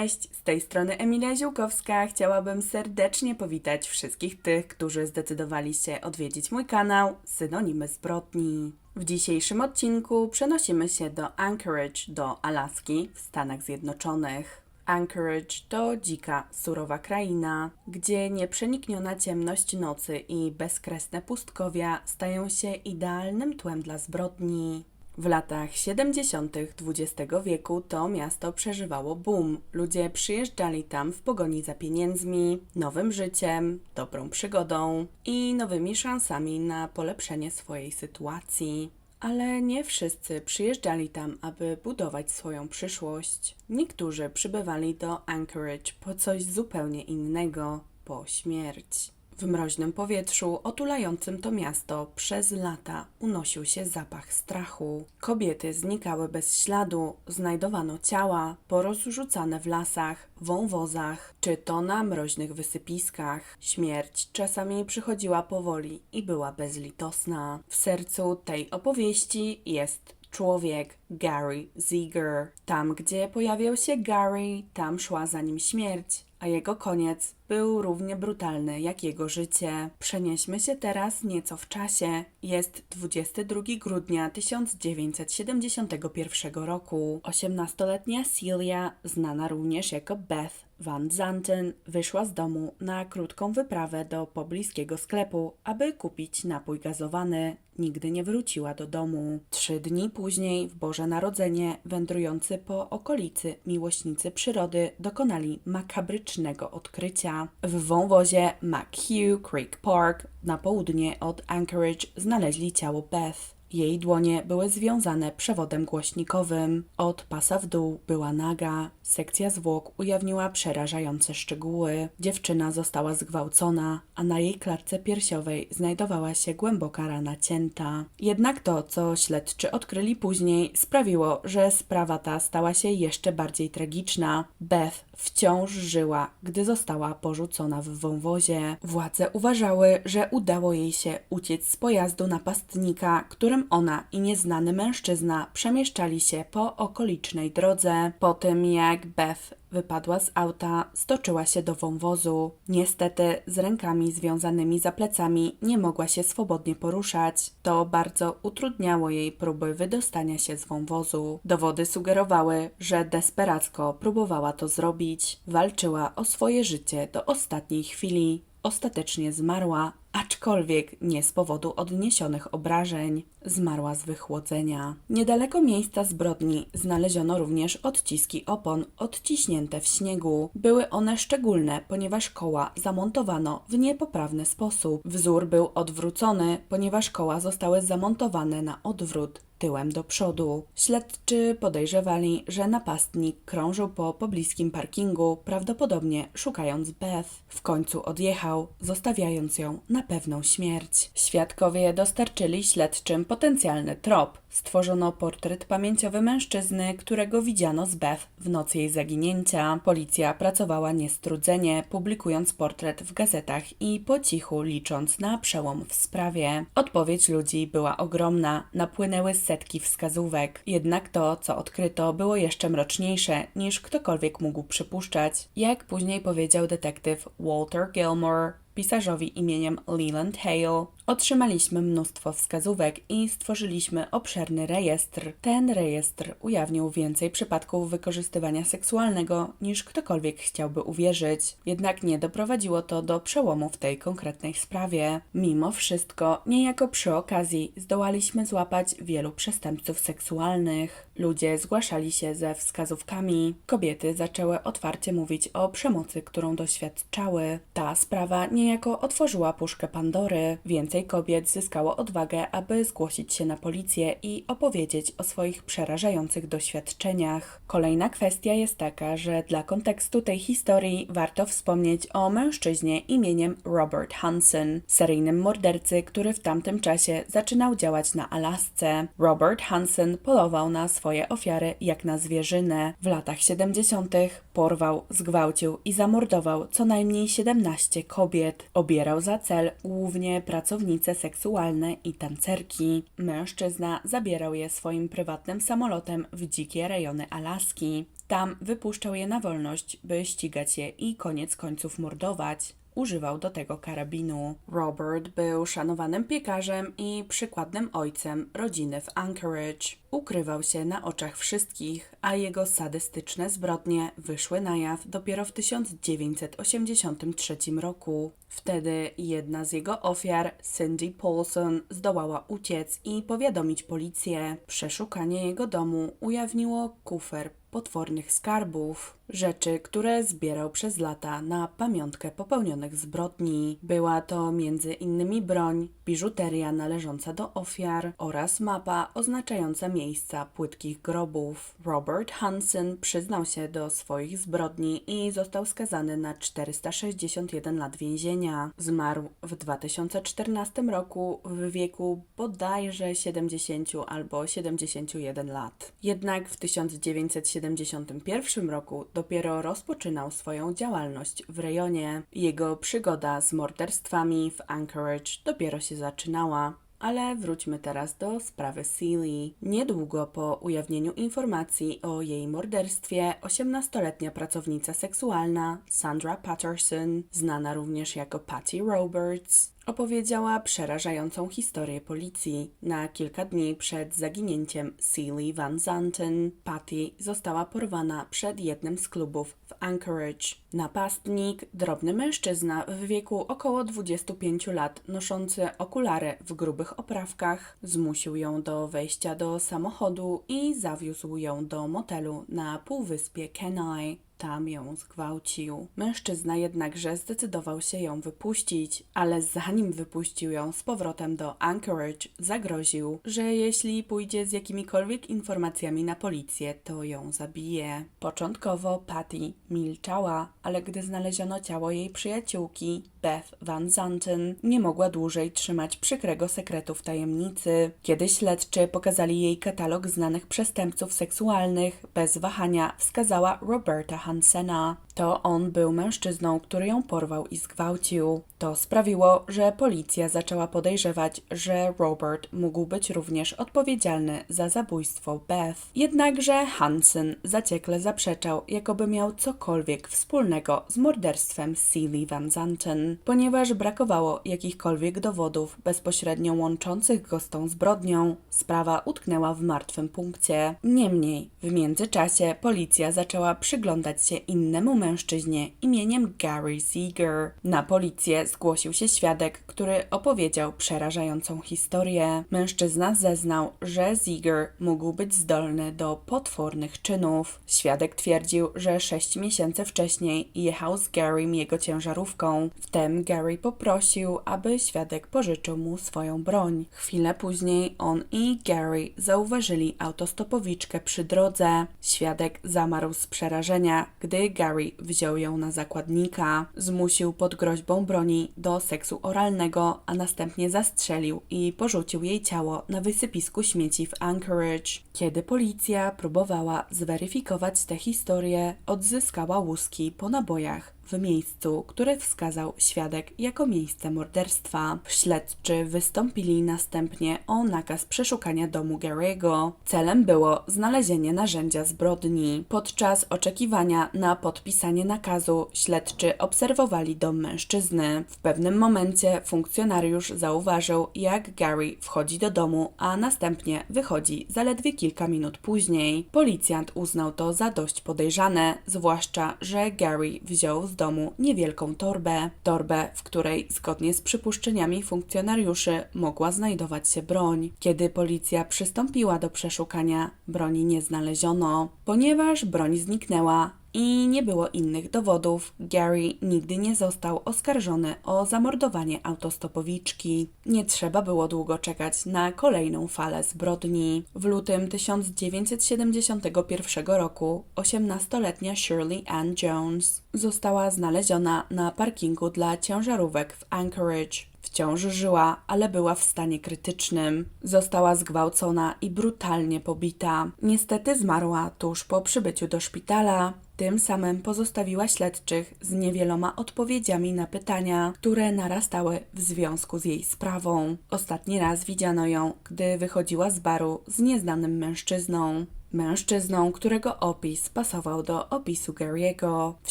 Cześć, z tej strony Emilia Ziółkowska. Chciałabym serdecznie powitać wszystkich tych, którzy zdecydowali się odwiedzić mój kanał Synonimy Zbrodni. W dzisiejszym odcinku przenosimy się do Anchorage, do Alaski w Stanach Zjednoczonych. Anchorage to dzika, surowa kraina, gdzie nieprzenikniona ciemność nocy i bezkresne pustkowia stają się idealnym tłem dla zbrodni. W latach 70. XX wieku to miasto przeżywało boom. Ludzie przyjeżdżali tam w pogoni za pieniędzmi, nowym życiem, dobrą przygodą i nowymi szansami na polepszenie swojej sytuacji. Ale nie wszyscy przyjeżdżali tam, aby budować swoją przyszłość. Niektórzy przybywali do Anchorage po coś zupełnie innego po śmierć. W mroźnym powietrzu otulającym to miasto przez lata unosił się zapach strachu. Kobiety znikały bez śladu, znajdowano ciała porozrzucane w lasach, wąwozach, czy to na mroźnych wysypiskach. Śmierć czasami przychodziła powoli i była bezlitosna. W sercu tej opowieści jest człowiek Gary Ziegler. Tam, gdzie pojawiał się Gary, tam szła za nim śmierć, jego koniec był równie brutalny jak jego życie. Przenieśmy się teraz nieco w czasie. Jest 22 grudnia 1971 roku. 18-letnia Celia, znana również jako Beth Van Zanten, wyszła z domu na krótką wyprawę do pobliskiego sklepu, aby kupić napój gazowany. Nigdy nie wróciła do domu. Trzy dni później, w Boże Narodzenie, wędrujący po okolicy miłośnicy przyrody dokonali makabrycznego odkrycia. W wąwozie McHugh Creek Park na południe od Anchorage znaleźli ciało Beth. Jej dłonie były związane przewodem głośnikowym. Od pasa w dół była naga. Sekcja zwłok ujawniła przerażające szczegóły. Dziewczyna została zgwałcona, a na jej klatce piersiowej znajdowała się głęboka rana cięta. Jednak to, co śledczy odkryli później, sprawiło, że sprawa ta stała się jeszcze bardziej tragiczna. Beth wciąż żyła, gdy została porzucona w wąwozie. Władze uważały, że udało jej się uciec z pojazdu napastnika, którym ona i nieznany mężczyzna przemieszczali się po okolicznej drodze. Po tym jak Beth wypadła z auta, stoczyła się do wąwozu. Niestety z rękami związanymi za plecami nie mogła się swobodnie poruszać. To bardzo utrudniało jej próby wydostania się z wąwozu. Dowody sugerowały, że desperacko próbowała to zrobić. Walczyła o swoje życie do ostatniej chwili. Ostatecznie zmarła, aczkolwiek nie z powodu odniesionych obrażeń. Zmarła z wychłodzenia. Niedaleko miejsca zbrodni znaleziono również odciski opon odciśnięte w śniegu. Były one szczególne, ponieważ koła zamontowano w niepoprawny sposób. Wzór był odwrócony, ponieważ koła zostały zamontowane na odwrót tyłem do przodu. Śledczy podejrzewali, że napastnik krążył po pobliskim parkingu, prawdopodobnie szukając Beth. W końcu odjechał, zostawiając ją na pewną śmierć. Świadkowie dostarczyli śledczym potencjalny trop. Stworzono portret pamięciowy mężczyzny, którego widziano z Beth w nocy jej zaginięcia. Policja pracowała niestrudzenie, publikując portret w gazetach i po cichu licząc na przełom w sprawie. Odpowiedź ludzi była ogromna, napłynęły setki wskazówek. Jednak to, co odkryto, było jeszcze mroczniejsze niż ktokolwiek mógł przypuszczać. Jak później powiedział detektyw Walter Gilmore, pisarzowi imieniem Leland Hale, otrzymaliśmy mnóstwo wskazówek i stworzyliśmy obszerny rejestr. Ten rejestr ujawnił więcej przypadków wykorzystywania seksualnego niż ktokolwiek chciałby uwierzyć. Jednak nie doprowadziło to do przełomu w tej konkretnej sprawie. Mimo wszystko, niejako przy okazji zdołaliśmy złapać wielu przestępców seksualnych. Ludzie zgłaszali się ze wskazówkami. Kobiety zaczęły otwarcie mówić o przemocy, którą doświadczały. Ta sprawa niejako otworzyła puszkę Pandory. Więcej kobiet zyskało odwagę, aby zgłosić się na policję i opowiedzieć o swoich przerażających doświadczeniach. Kolejna kwestia jest taka, że dla kontekstu tej historii warto wspomnieć o mężczyźnie imieniem Robert Hansen, seryjnym mordercy, który w tamtym czasie zaczynał działać na Alasce. Robert Hansen polował na swoje ofiary jak na zwierzynę. W latach 70. porwał, zgwałcił i zamordował co najmniej 17 kobiet. Obierał za cel głównie pracowników pracownice seksualne i tancerki. Mężczyzna zabierał je swoim prywatnym samolotem w dzikie rejony Alaski. Tam wypuszczał je na wolność, by ścigać je i koniec końców mordować. Używał do tego karabinu. Robert był szanowanym piekarzem i przykładnym ojcem rodziny w Anchorage. Ukrywał się na oczach wszystkich, a jego sadystyczne zbrodnie wyszły na jaw dopiero w 1983 roku. Wtedy jedna z jego ofiar, Cindy Paulson, zdołała uciec i powiadomić policję. Przeszukanie jego domu ujawniło kufer potwornych skarbów, rzeczy, które zbierał przez lata na pamiątkę popełnionych zbrodni. Była to między innymi broń, biżuteria należąca do ofiar oraz mapa oznaczająca miejsca płytkich grobów. Robert Hansen przyznał się do swoich zbrodni i został skazany na 461 lat więzienia. Zmarł w 2014 roku w wieku bodajże 70 albo 71 lat. Jednak w 1971 roku dopiero rozpoczynał swoją działalność w rejonie. Jego przygoda z morderstwami w Anchorage dopiero się zaczynała. Ale wróćmy teraz do sprawy Sealy. Niedługo po ujawnieniu informacji o jej morderstwie, 18-letnia pracownica seksualna Sandra Patterson, znana również jako Patty Roberts, opowiedziała przerażającą historię policji. Na kilka dni przed zaginięciem Sealy Van Zanten, Patty została porwana przed jednym z klubów w Anchorage. Napastnik, drobny mężczyzna w wieku około 25 lat, noszący okulary w grubych oprawkach, zmusił ją do wejścia do samochodu i zawiózł ją do motelu na półwyspie Kenai. Tam ją zgwałcił. Mężczyzna jednakże zdecydował się ją wypuścić, ale zanim wypuścił ją z powrotem do Anchorage, zagroził, że jeśli pójdzie z jakimikolwiek informacjami na policję, to ją zabije. Początkowo Patty milczała, ale gdy znaleziono ciało jej przyjaciółki, Beth Van Zanten, nie mogła dłużej trzymać przykrego sekretu w tajemnicy. Kiedy śledczy pokazali jej katalog znanych przestępców seksualnych, bez wahania wskazała Roberta Hansena. To on był mężczyzną, który ją porwał i zgwałcił. To sprawiło, że policja zaczęła podejrzewać, że Robert mógł być również odpowiedzialny za zabójstwo Beth. Jednakże Hansen zaciekle zaprzeczał, jakoby miał cokolwiek wspólnego z morderstwem Sealy Van Zanten, ponieważ brakowało jakichkolwiek dowodów bezpośrednio łączących go z tą zbrodnią. Sprawa utknęła w martwym punkcie. Niemniej, w międzyczasie policja zaczęła przyglądać się innemu mężczyźnie imieniem Gary Seeger. Na policję zgłosił się świadek, który opowiedział przerażającą historię. Mężczyzna zeznał, że Seeger mógł być zdolny do potwornych czynów. Świadek twierdził, że sześć miesięcy wcześniej jechał z Garym jego ciężarówką. Wtem Gary poprosił, aby świadek pożyczył mu swoją broń. Chwilę później on i Gary zauważyli autostopowiczkę przy drodze. Świadek zamarł z przerażenia, gdy Gary wziął ją na zakładnika. Zmusił pod groźbą broni do seksu oralnego, a następnie zastrzelił i porzucił jej ciało na wysypisku śmieci w Anchorage. Kiedy policja próbowała zweryfikować tę historię, odzyskała łuski po nabojach w miejscu, które wskazał świadek jako miejsce morderstwa. Śledczy wystąpili następnie o nakaz przeszukania domu Gary'ego. Celem było znalezienie narzędzia zbrodni. Podczas oczekiwania na podpisanie nakazu śledczy obserwowali dom mężczyzny. W pewnym momencie funkcjonariusz zauważył, jak Gary wchodzi do domu, a następnie wychodzi zaledwie kilka minut później. Policjant uznał to za dość podejrzane, zwłaszcza, że Gary wziął z domu niewielką torbę. Torbę, w której zgodnie z przypuszczeniami funkcjonariuszy mogła znajdować się broń. Kiedy policja przystąpiła do przeszukania, broni nie znaleziono. Ponieważ broń zniknęła, i nie było innych dowodów. Gary nigdy nie został oskarżony o zamordowanie autostopowiczki. Nie trzeba było długo czekać na kolejną falę zbrodni. W lutym 1971 roku 18-letnia Shirley Ann Jones została znaleziona na parkingu dla ciężarówek w Anchorage. Wciąż żyła, ale była w stanie krytycznym. Została zgwałcona i brutalnie pobita. Niestety zmarła tuż po przybyciu do szpitala. Tym samym pozostawiła śledczych z niewieloma odpowiedziami na pytania, które narastały w związku z jej sprawą. Ostatni raz widziano ją, gdy wychodziła z baru z nieznanym mężczyzną. Mężczyzną, którego opis pasował do opisu Gary'ego. W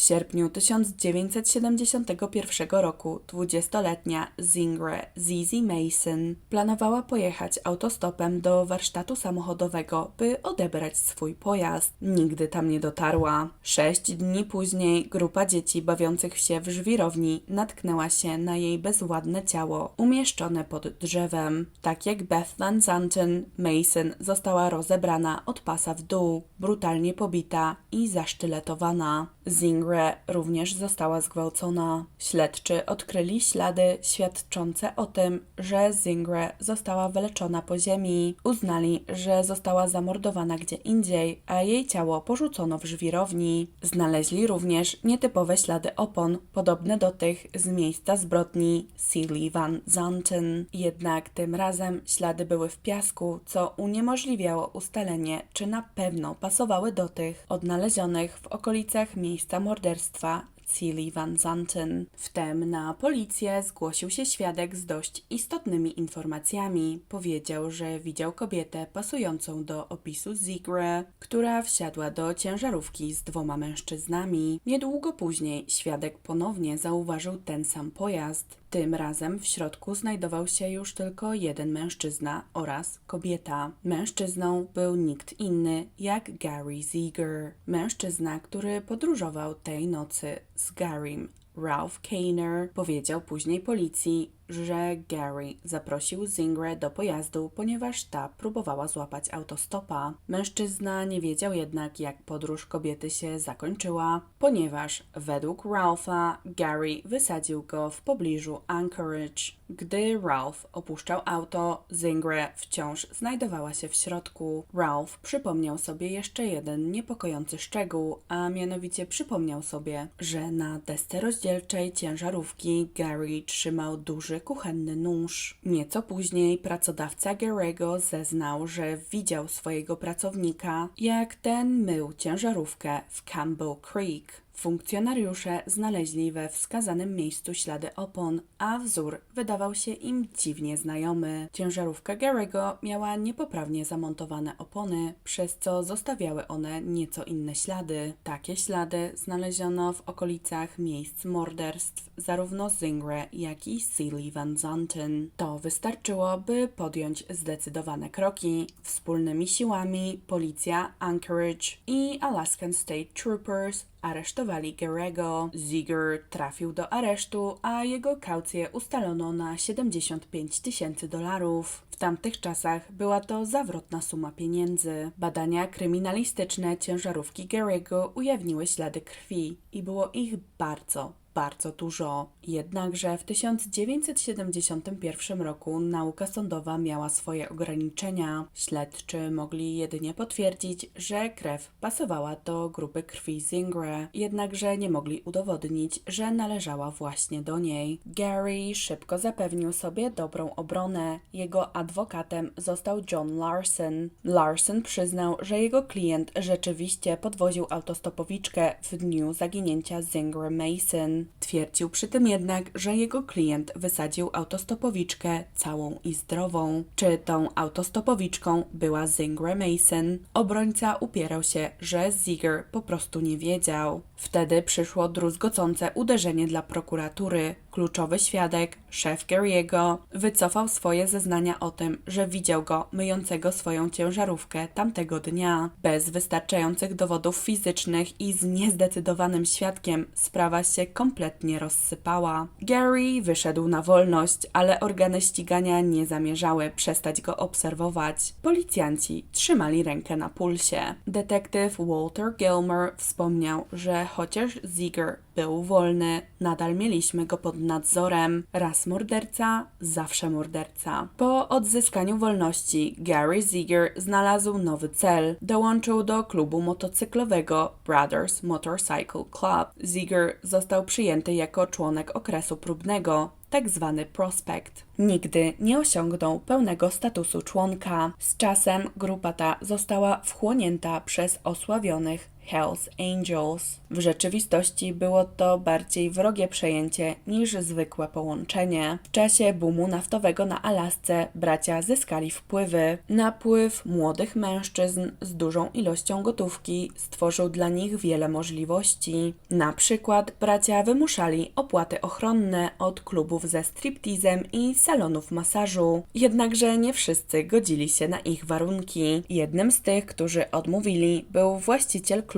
sierpniu 1971 roku 20-letnia Zingre Zizi Mason planowała pojechać autostopem do warsztatu samochodowego, by odebrać swój pojazd. Nigdy tam nie dotarła. Sześć dni później grupa dzieci bawiących się w żwirowni natknęła się na jej bezładne ciało umieszczone pod drzewem. Tak jak Beth Van Zanten, Mason została rozebrana od pasa w dół, brutalnie pobita i zasztyletowana. Zingre również została zgwałcona. Śledczy odkryli ślady świadczące o tym, że Zingre została wyleczona po ziemi. Uznali, że została zamordowana gdzie indziej, a jej ciało porzucono w żwirowni. Znaleźli również nietypowe ślady opon, podobne do tych z miejsca zbrodni Sealy Van Zanten. Jednak tym razem ślady były w piasku, co uniemożliwiało ustalenie, czy na pewno pasowały do tych odnalezionych w okolicach miejsca morderstwa Cilly Van Zanten. Wtem na policję zgłosił się świadek z dość istotnymi informacjami. Powiedział, że widział kobietę pasującą do opisu Zigre, która wsiadła do ciężarówki z dwoma mężczyznami. Niedługo później świadek ponownie zauważył ten sam pojazd. Tym razem w środku znajdował się już tylko jeden mężczyzna oraz kobieta. Mężczyzną był nikt inny jak Gary Ziegler. Mężczyzna, który podróżował tej nocy z Garym. Ralph Kaner powiedział później policji, że Gary zaprosił Zingre do pojazdu, ponieważ ta próbowała złapać autostopa. Mężczyzna nie wiedział jednak, jak podróż kobiety się zakończyła, ponieważ według Ralpha Gary wysadził go w pobliżu Anchorage. Gdy Ralph opuszczał auto, Zingre wciąż znajdowała się w środku. Ralph przypomniał sobie jeszcze jeden niepokojący szczegół, a mianowicie przypomniał sobie, że na desce rozdzielczej ciężarówki Gary trzymał duży kuchenny nóż. Nieco później pracodawca Gary'ego zeznał, że widział swojego pracownika, jak ten mył ciężarówkę w Campbell Creek. Funkcjonariusze znaleźli we wskazanym miejscu ślady opon, a wzór wydawał się im dziwnie znajomy. Ciężarówka Gary'ego miała niepoprawnie zamontowane opony, przez co zostawiały one nieco inne ślady. Takie ślady znaleziono w okolicach miejsc morderstw zarówno Zingre, jak i Sealy Van Zanten. To wystarczyło, by podjąć zdecydowane kroki. Wspólnymi siłami policja Anchorage i Alaskan State Troopers aresztowali Garego. Ziger trafił do aresztu, a jego kaucję ustalono na 75 tysięcy dolarów. W tamtych czasach była to zawrotna suma pieniędzy. Badania kryminalistyczne ciężarówki Garego ujawniły ślady krwi i było ich bardzo, bardzo dużo. Jednakże w 1971 roku nauka sądowa miała swoje ograniczenia. Śledczy mogli jedynie potwierdzić, że krew pasowała do grupy krwi Zingre, jednakże nie mogli udowodnić, że należała właśnie do niej. Gary szybko zapewnił sobie dobrą obronę. Jego adwokatem został John Larson. Larson przyznał, że jego klient rzeczywiście podwoził autostopowiczkę w dniu zaginięcia Zingre Mason. Twierdził przy tym jednak, że jego klient wysadził autostopowiczkę całą i zdrową. Czy tą autostopowiczką była Zingre Mason? Obrońca upierał się, że Ziger po prostu nie wiedział. Wtedy przyszło druzgocące uderzenie dla prokuratury. Kluczowy świadek, szef Gary'ego, wycofał swoje zeznania o tym, że widział go myjącego swoją ciężarówkę tamtego dnia. Bez wystarczających dowodów fizycznych i z niezdecydowanym świadkiem sprawa się kompletnie rozsypała. Gary wyszedł na wolność, ale organy ścigania nie zamierzały przestać go obserwować. Policjanci trzymali rękę na pulsie. Detektyw Walter Gilmer wspomniał, że chociaż Ziger był wolny, nadal mieliśmy go pod nadzorem. Raz morderca, zawsze morderca. Po odzyskaniu wolności Gary Ziger znalazł nowy cel. Dołączył do klubu motocyklowego Brothers Motorcycle Club. Ziger został przyjęty jako członek okresu próbnego. tak zwany prospekt. Nigdy nie osiągnął pełnego statusu członka. Z czasem grupa ta została wchłonięta przez osławionych Hells Angels. W rzeczywistości było to bardziej wrogie przejęcie niż zwykłe połączenie. W czasie boomu naftowego na Alasce bracia zyskali wpływy. Napływ młodych mężczyzn z dużą ilością gotówki stworzył dla nich wiele możliwości. Na przykład bracia wymuszali opłaty ochronne od klubów ze striptizem i salonów masażu. Jednakże nie wszyscy godzili się na ich warunki. Jednym z tych, którzy odmówili, był właściciel klubu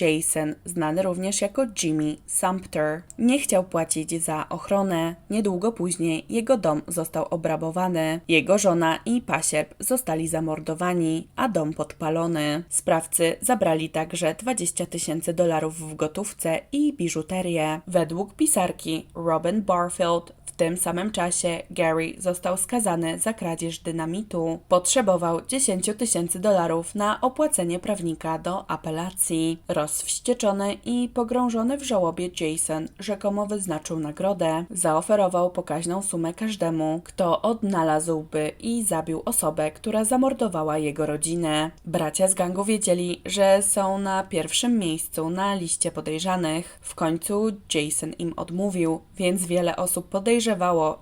Jason, znany również jako Jimmy Sumpter, nie chciał płacić za ochronę. Niedługo później jego dom został obrabowany. Jego żona i pasierb zostali zamordowani, a dom podpalony. Sprawcy zabrali także 20 tysięcy dolarów w gotówce i biżuterię. Według pisarki Robin Barfield tym samym czasie Gary został skazany za kradzież dynamitu. Potrzebował 10 tysięcy dolarów na opłacenie prawnika do apelacji. Rozwścieczony i pogrążony w żałobie Jason rzekomo wyznaczył nagrodę. Zaoferował pokaźną sumę każdemu, kto odnalazłby i zabił osobę, która zamordowała jego rodzinę. Bracia z gangu wiedzieli, że są na pierwszym miejscu na liście podejrzanych. W końcu Jason im odmówił, więc wiele osób podejrzewało,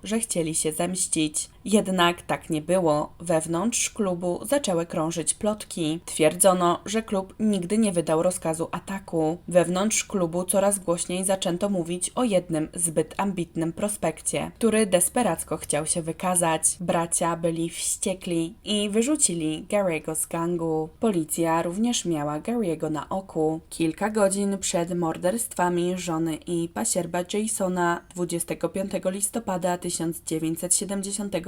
że chcieli się zemścić. Jednak tak nie było. Wewnątrz klubu zaczęły krążyć plotki. Twierdzono, że klub nigdy nie wydał rozkazu ataku. Wewnątrz klubu coraz głośniej zaczęto mówić o jednym zbyt ambitnym prospekcie, który desperacko chciał się wykazać. Bracia byli wściekli i wyrzucili Gary'ego z gangu. Policja również miała Gary'ego na oku. Kilka godzin przed morderstwami żony i pasierba Jasona 25 listopada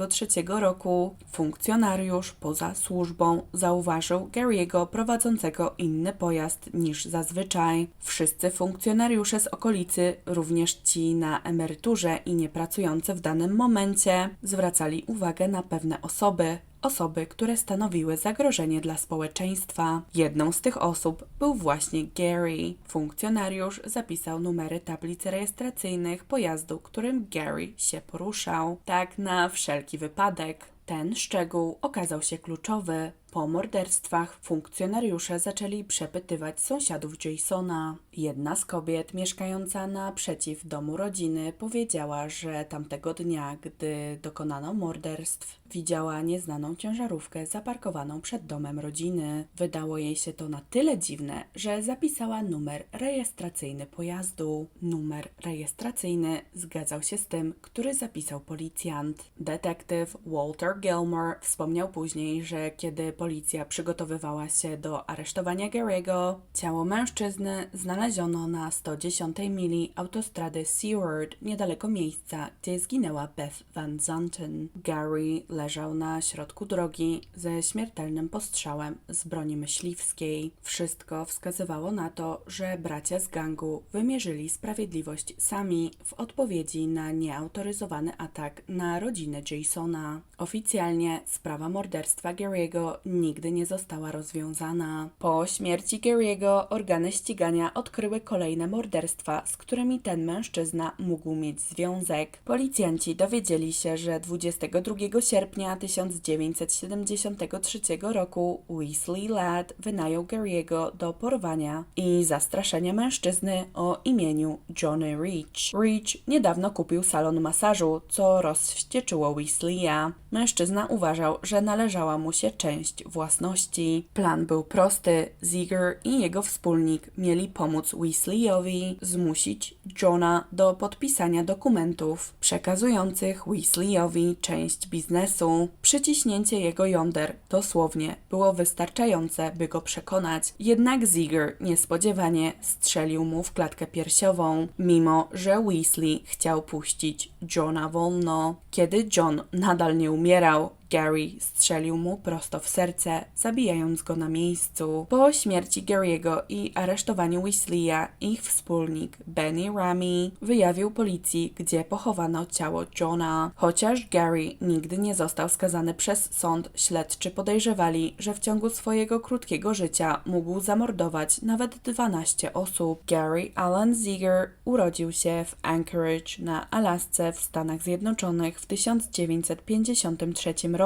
1973 roku funkcjonariusz poza służbą zauważył Gary'ego prowadzącego inny pojazd niż zazwyczaj. Wszyscy funkcjonariusze z okolicy, również ci na emeryturze i niepracujący w danym momencie, zwracali uwagę na pewne osoby, osoby, które stanowiły zagrożenie dla społeczeństwa. Jedną z tych osób był właśnie Gary. Funkcjonariusz zapisał numery tablic rejestracyjnych pojazdu, którym Gary się poruszał. Tak na wszelki wypadek. Ten szczegół okazał się kluczowy. Po morderstwach funkcjonariusze zaczęli przepytywać sąsiadów Jasona. Jedna z kobiet mieszkająca naprzeciw domu rodziny powiedziała, że tamtego dnia, gdy dokonano morderstw, widziała nieznaną ciężarówkę zaparkowaną przed domem rodziny. Wydało jej się to na tyle dziwne, że zapisała numer rejestracyjny pojazdu. Numer rejestracyjny zgadzał się z tym, który zapisał policjant. Detektyw Walter Gilmore wspomniał później, że kiedy policja przygotowywała się do aresztowania Gary'ego, ciało mężczyzny znaleziono na 110 mili autostrady Seward, niedaleko miejsca, gdzie zginęła Beth Van Zanten. Gary leżał na środku drogi ze śmiertelnym postrzałem z broni myśliwskiej. Wszystko wskazywało na to, że bracia z gangu wymierzyli sprawiedliwość sami w odpowiedzi na nieautoryzowany atak na rodzinę Jasona. Oficjalnie sprawa morderstwa Gary'ego nigdy nie została rozwiązana. Po śmierci Gary'ego organy ścigania odkryły kolejne morderstwa, z którymi ten mężczyzna mógł mieć związek. Policjanci dowiedzieli się, że 22 sierpnia 1973 roku Weasley Ladd wynajął Gary'ego do porwania i zastraszenia mężczyzny o imieniu Johnny Reach. Reach niedawno kupił salon masażu, co rozwścieczyło Weasleya. Mężczyzna uważał, że należała mu się część własności. Plan był prosty. Ziegler i jego wspólnik mieli pomóc Weasleyowi zmusić Johna do podpisania dokumentów przekazujących Weasleyowi część biznesu. Przyciśnięcie jego jąder dosłownie było wystarczające, by go przekonać. Jednak Ziegler niespodziewanie strzelił mu w klatkę piersiową, mimo że Weasley chciał puścić Johna wolno. Kiedy John nadal nie umierał, Gary strzelił mu prosto w serce, zabijając go na miejscu. Po śmierci Gary'ego i aresztowaniu Weasleya, ich wspólnik Benny Rami wyjawił policji, gdzie pochowano ciało Johna. Chociaż Gary nigdy nie został skazany przez sąd, śledczy podejrzewali, że w ciągu swojego krótkiego życia mógł zamordować nawet 12 osób. Gary Allen Ziegler urodził się w Anchorage na Alasce w Stanach Zjednoczonych w 1953 roku.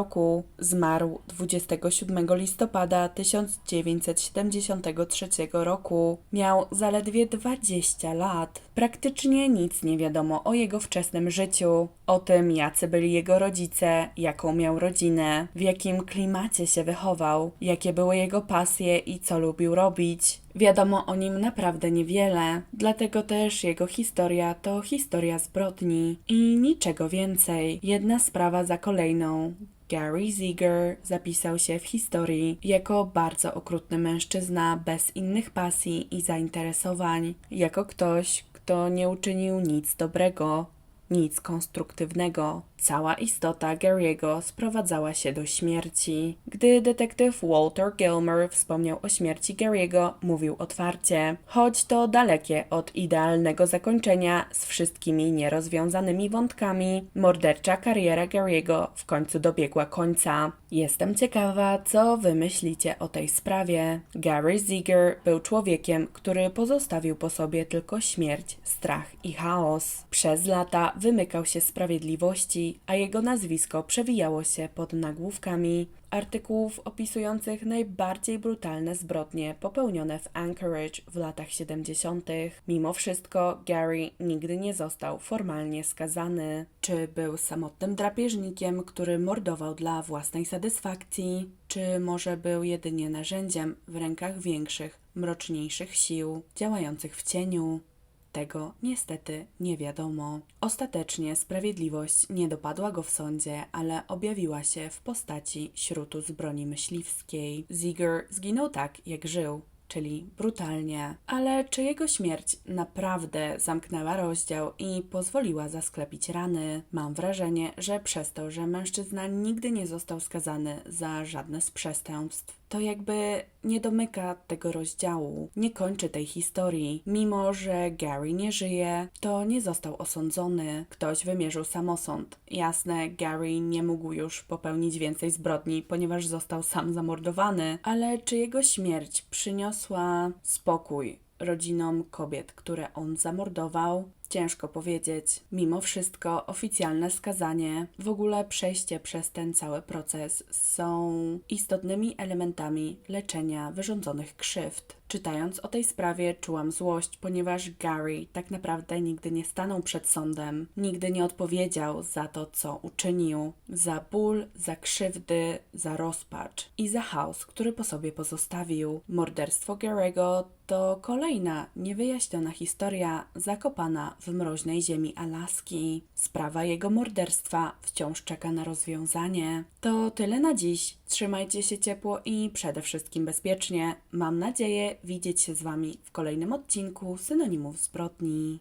Zmarł 27 listopada 1973 roku. Miał zaledwie 20 lat. Praktycznie nic nie wiadomo o jego wczesnym życiu, o tym, jacy byli jego rodzice, jaką miał rodzinę, w jakim klimacie się wychował, jakie były jego pasje i co lubił robić. Wiadomo o nim naprawdę niewiele, dlatego też jego historia to historia zbrodni i niczego więcej. Jedna sprawa za kolejną. Gary Ziegler zapisał się w historii jako bardzo okrutny mężczyzna bez innych pasji i zainteresowań, jako ktoś, kto nie uczynił nic dobrego, nic konstruktywnego. Cała istota Gary'ego sprowadzała się do śmierci. Gdy detektyw Walter Gilmer wspomniał o śmierci Gary'ego, mówił otwarcie: Choć to dalekie od idealnego zakończenia z wszystkimi nierozwiązanymi wątkami, mordercza kariera Gary'ego w końcu dobiegła końca. Jestem ciekawa, co wy myślicie o tej sprawie. Gary Ziegler był człowiekiem, który pozostawił po sobie tylko śmierć, strach i chaos. Przez lata wymykał się sprawiedliwości, a jego nazwisko przewijało się pod nagłówkami artykułów opisujących najbardziej brutalne zbrodnie popełnione w Anchorage w latach 70. Mimo wszystko Gary nigdy nie został formalnie skazany. Czy był samotnym drapieżnikiem, który mordował dla własnej satysfakcji, czy może był jedynie narzędziem w rękach większych, mroczniejszych sił działających w cieniu? Tego niestety nie wiadomo. Ostatecznie sprawiedliwość nie dopadła go w sądzie, ale objawiła się w postaci śrutu z broni myśliwskiej. Ziger zginął tak, jak żył. Czyli brutalnie. Ale czy jego śmierć naprawdę zamknęła rozdział i pozwoliła zasklepić rany? Mam wrażenie, że przez to, że mężczyzna nigdy nie został skazany za żadne z przestępstw, to jakby nie domyka tego rozdziału, nie kończy tej historii. Mimo, że Gary nie żyje, to nie został osądzony. Ktoś wymierzył samosąd. Jasne, Gary nie mógł już popełnić więcej zbrodni, ponieważ został sam zamordowany, ale czy jego śmierć przyniosła spokój rodzinom kobiet, które on zamordował? Ciężko powiedzieć. Mimo wszystko oficjalne skazanie, w ogóle przejście przez ten cały proces są istotnymi elementami leczenia wyrządzonych krzywd. Czytając o tej sprawie czułam złość, ponieważ Gary tak naprawdę nigdy nie stanął przed sądem, nigdy nie odpowiedział za to, co uczynił, za ból, za krzywdy, za rozpacz i za chaos, który po sobie pozostawił. Morderstwo Gary'ego to kolejna niewyjaśniona historia zakopana w mroźnej ziemi Alaski. Sprawa jego morderstwa wciąż czeka na rozwiązanie. To tyle na dziś. Trzymajcie się ciepło i przede wszystkim bezpiecznie. Mam nadzieję widzieć się z Wami w kolejnym odcinku Synonimów Zbrodni.